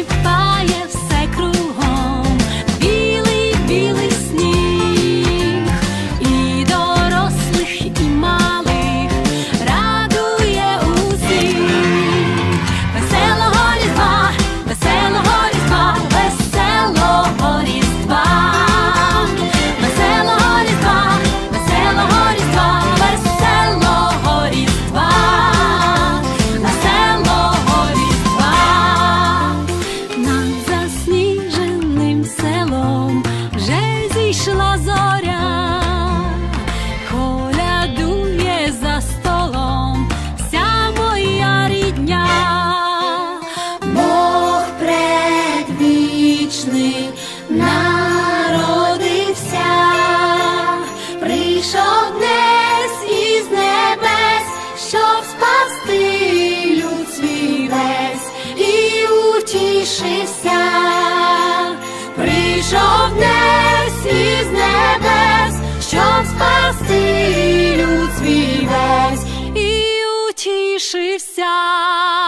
everybody вічний народився, прийшов днес із небес, щоб спасти люд свій весь. І утішився, прийшов днес із небес, щоб спасти люд свій весь. І утішився.